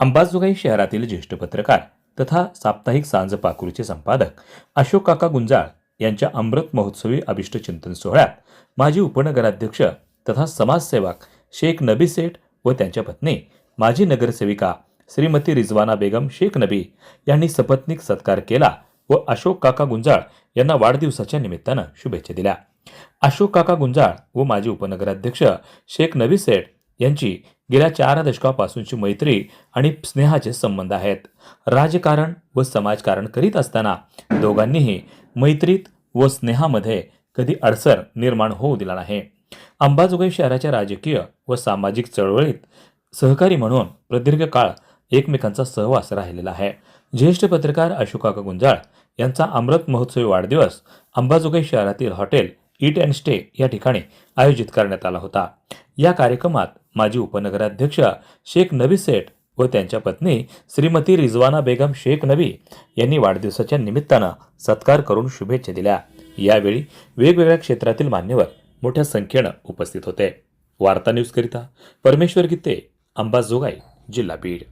अंबाजोगाई शहरातील ज्येष्ठ पत्रकार तथा साप्ताहिक सांज पाखरूचे संपादक अशोक काका गुंजाळ यांच्या अमृत महोत्सवी अभिष्ट चिंतन सोहळ्यात माजी उपनगराध्यक्ष तथा समाजसेवक शेख नबी सेठ व त्यांच्या पत्नी माजी नगरसेविका श्रीमती रिजवाना बेगम शेख नबी यांनी सपत्नीक सत्कार केला व अशोक काका गुंजाळ यांना वाढदिवसाच्या निमित्तानं शुभेच्छा दिल्या. अशोक काका गुंजाळ व माजी उपनगराध्यक्ष शेख नबी सेठ यांची गेल्या चार दशकापासूनची मैत्री आणि स्नेहाचे संबंध आहेत. राजकारण व समाजकारण करीत असताना दोघांनीही मैत्रीत व स्नेहामध्ये कधी अडसर निर्माण होऊ दिला नाही. अंबाजोगाई शहराच्या राजकीय व सामाजिक चळवळीत सहकारी म्हणून प्रदीर्घ काळ एकमेकांचा सहवास राहिलेला आहे. ज्येष्ठ पत्रकार अशोकाका गुंजाळ यांचा अमृत महोत्सवी वाढदिवस अंबाजोगाई शहरातील हॉटेल ईट अँड स्टे या ठिकाणी आयोजित करण्यात आला होता. या कार्यक्रमात माजी उपनगराध्यक्ष शेख नबी सेठ व त्यांच्या पत्नी श्रीमती रिजवाना बेगम शेख नबी यांनी वाढदिवसाच्या निमित्तानं सत्कार करून शुभेच्छा दिल्या. यावेळी वेगवेगळ्या क्षेत्रातील मान्यवर मोठ्या संख्येनं उपस्थित होते. वार्ता न्यूजकरिता परमेश्वर गीते अंबाजोगाई जिल्हा बीड